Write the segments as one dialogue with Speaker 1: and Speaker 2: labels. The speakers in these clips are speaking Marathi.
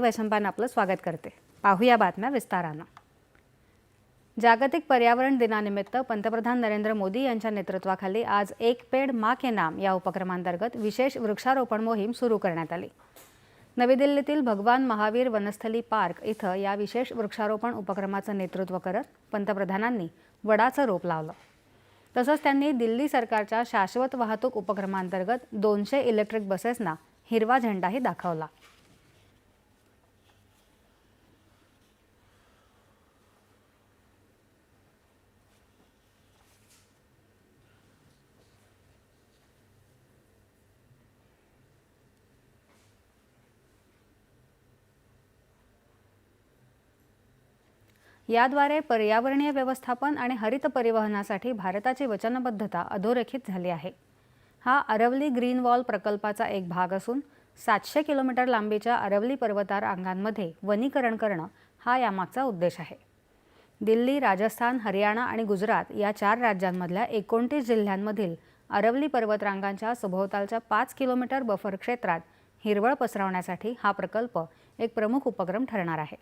Speaker 1: वैशंपान आपलं स्वागत करते. पाहूया बातम्या विस्तारानं. जागतिक पर्यावरण दिनानिमित्त पंतप्रधान नरेंद्र मोदी यांच्या नेतृत्वाखाली आज एक पेड मा के नाम या उपक्रमांतर्गत विशेष वृक्षारोपण मोहीम सुरू करण्यात आली. नवी दिल्लीतील भगवान महावीर वनस्थली पार्क इथं या विशेष वृक्षारोपण उपक्रमाचं नेतृत्व करत पंतप्रधानांनी वडाचं रोप लावलं. तसंच त्यांनी दिल्ली सरकारच्या शाश्वत वाहतूक उपक्रमांतर्गत दोनशे इलेक्ट्रिक बसेसना हिरवा झेंडाही दाखवला. याद्वारे पर्यावरणीय व्यवस्थापन आणि हरित परिवहनासाठी भारताची वचनबद्धता अधोरेखित झाली आहे. हा अरवली ग्रीन वॉल प्रकल्पाचा एक भाग असून सातशे किलोमीटर लांबीच्या अरवली पर्वतार अंगांमध्ये वनीकरण करणं हा यामागचा उद्देश आहे. दिल्ली राजस्थान हरियाणा आणि गुजरात या चार राज्यांमधल्या एकोणतीस जिल्ह्यांमधील अरवली पर्वतरांगांच्या सभोवतालच्या पाच किलोमीटर बफर क्षेत्रात हिरवळ पसरवण्यासाठी हा प्रकल्प एक प्रमुख उपक्रम ठरणार आहे.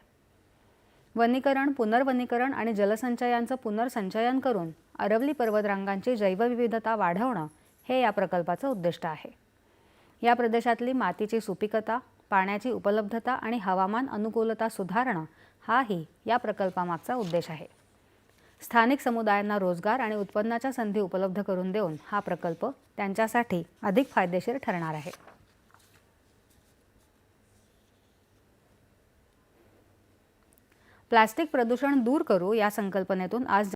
Speaker 1: वनीकरण पुनर्वनीकरण आणि जलसंचयांचं पुनर्संचयन करून अरवली पर्वतरांगांची जैवविविधता वाढवणं हे या प्रकल्पाचं उद्दिष्ट आहे. या प्रदेशातली मातीची सुपिकता पाण्याची उपलब्धता आणि हवामान अनुकूलता सुधारणं हाही या प्रकल्पामागचा उद्देश आहे. स्थानिक समुदायांना रोजगार आणि उत्पन्नाच्या संधी उपलब्ध करून देऊन हा प्रकल्प त्यांच्यासाठी अधिक फायदेशीर ठरणार आहे. प्लास्टिक प्रदूषण दूर करू या संकल्पनेतून आज